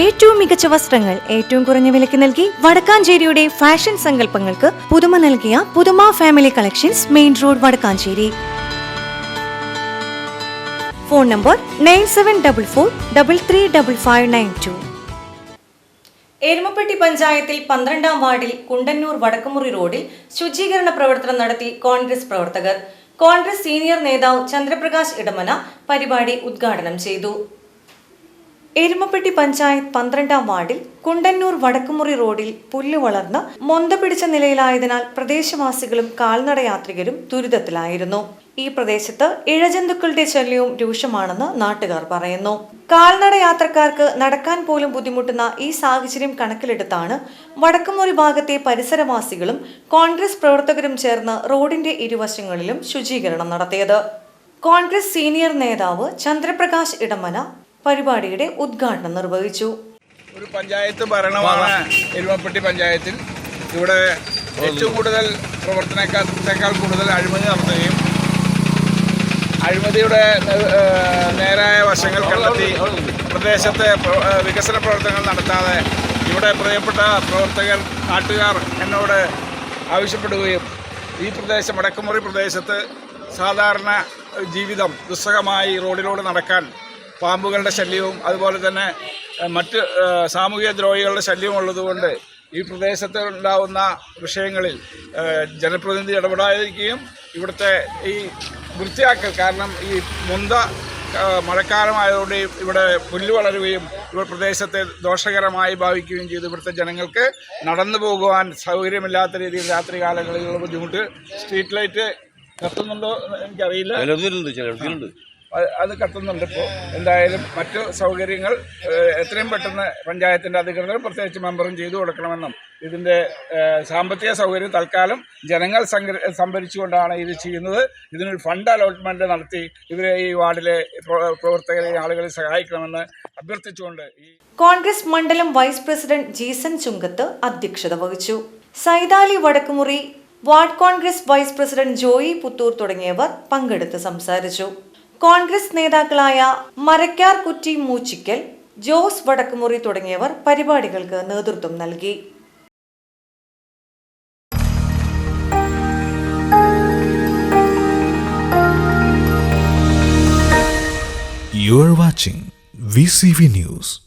ഏറ്റവും മികച്ച വസ്ത്രങ്ങൾ ഏറ്റവും കുറഞ്ഞ വിലയ്ക്ക് നൽകി വടക്കാഞ്ചേരിയുടെ ഫാഷൻ സങ്കല്പങ്ങൾക്ക് പുതുമ നൽകിയ പുതുമ family collections main road Vadakkanchery. Phone number nine seven double four double three double five nine two Erumapetty പഞ്ചായത്തിൽ പന്ത്രണ്ടാം വാർഡിൽ കുണ്ടന്നൂർ വടക്കുമുറി റോഡിൽ ശുചീകരണ പ്രവർത്തനം നടത്തി കോൺഗ്രസ് പ്രവർത്തകർ. കോൺഗ്രസ് സീനിയർ നേതാവ് ചന്ദ്രപ്രകാശ് ഇടമന പരിപാടി ഉദ്ഘാടനം ചെയ്തു. എരുമപ്പെട്ടി പഞ്ചായത്ത് പന്ത്രണ്ടാം വാർഡിൽ കുണ്ടന്നൂർ വടക്കുമുറി റോഡിൽ പുല്ല് വളർന്ന് മൊന്ത പിടിച്ച നിലയിലായതിനാൽ പ്രദേശവാസികളും കാൽനടയാത്രികരും ദുരിതത്തിലായിരുന്നു. ഈ പ്രദേശത്ത് ഇഴജന്തുക്കളുടെ ശല്യവും രൂക്ഷമാണെന്ന് നാട്ടുകാർ പറയുന്നു. കാൽനട യാത്രക്കാർക്ക് നടക്കാൻ പോലും ബുദ്ധിമുട്ടുന്ന ഈ സാഹചര്യം കണക്കിലെടുത്താണ് വടക്കുമുറി ഭാഗത്തെ പരിസരവാസികളും കോൺഗ്രസ് പ്രവർത്തകരും ചേർന്ന് റോഡിന്റെ ഇരുവശങ്ങളിലും ശുചീകരണം നടത്തിയത്. കോൺഗ്രസ് സീനിയർ നേതാവ് ചന്ദ്രപ്രകാശ് ഇടമന പരിപാടിയുടെ ഉദ്ഘാടനം നിർവഹിച്ചു. ഒരു പഞ്ചായത്ത് ഭരണമാണ് എരുമപ്പെട്ടി പഞ്ചായത്തിൽ. ഇവിടെ ഏറ്റവും കൂടുതൽ പ്രവർത്തനത്തെക്കാൾ കൂടുതൽ അഴിമതി നടത്തുകയും അഴിമതിയുടെ നേരായ വശങ്ങൾ കണ്ടെത്തി പ്രദേശത്തെ വികസന പ്രവർത്തനങ്ങൾ നടത്താതെ ഇവിടെ പ്രിയപ്പെട്ട പ്രവർത്തകർ നാട്ടുകാർ എന്നോട് ആവശ്യപ്പെടുകയും ഈ പ്രദേശം വടക്കുമുറി പ്രദേശത്ത് സാധാരണ ജീവിതം ദുസ്സഹമായി റോഡിലൂടെ നടക്കാൻ പാമ്പുകളുടെ ശല്യവും അതുപോലെ തന്നെ മറ്റ് സാമൂഹിക ദ്രോഹികളുടെ ശല്യവും ഉള്ളതുകൊണ്ട് ഈ പ്രദേശത്ത് ഉണ്ടാവുന്ന വിഷയങ്ങളിൽ ജനപ്രതിനിധി ഇടപെടാതിരിക്കുകയും ഇവിടുത്തെ ഈ വൃത്തിയാക്കൽ കാരണം ഈ മുന്ത മഴക്കാലമായതുകൊണ്ട് ഇവിടെ പുല്ല് വളരുകയും ഇവിടെ പ്രദേശത്തെ ദോഷകരമായി ഭാവിക്കുകയും ചെയ്തു. ഇവിടുത്തെ ജനങ്ങൾക്ക് നടന്നു പോകുവാൻ സൗകര്യമില്ലാത്ത രീതിയിൽ രാത്രി കാലങ്ങളിലുള്ള ബുദ്ധിമുട്ട് സ്ട്രീറ്റ് ലൈറ്റ് കത്തുന്നുണ്ടോ എനിക്കറിയില്ല. അത് കത്തുന്നുണ്ട് ഇപ്പോൾ എന്തായാലും മറ്റു സൗകര്യങ്ങൾ എത്രയും പെട്ടെന്ന് പഞ്ചായത്തിന്റെ അധികൃതർ പ്രത്യേകിച്ച് മെമ്പറും ചെയ്തു കൊടുക്കണമെന്നും ഇതിന്റെ സാമ്പത്തിക സൗകര്യം തൽക്കാലം ജനങ്ങൾ സംഭരിച്ചുകൊണ്ടാണ് ഇത് ചെയ്യുന്നത്. ഇതിനൊരു ഫണ്ട് അലോട്ട്മെന്റ് നടത്തി ഇവരെ ഈ വാർഡിലെ പ്രവർത്തകരെ ആളുകളെ സഹായിക്കണമെന്ന് അഭ്യർത്ഥിച്ചുകൊണ്ട് കോൺഗ്രസ് മണ്ഡലം വൈസ് പ്രസിഡന്റ് ജീസൻ ചുങ്കത്ത് അധ്യക്ഷത വഹിച്ചു. Saithali Vadakkumuri ward Congress vice president Joy Puthur തുടങ്ങിയവർ പങ്കെടുത്ത് സംസാരിച്ചു. കോൺഗ്രസ് നേതാക്കളായ മരക്കാർ കുറ്റി മൂച്ചിക്കൽ ജോസ് വടക്കുമുറി തുടങ്ങിയവർ പരിപാടികൾക്ക് നേതൃത്വം നൽകി You are watching VCV News.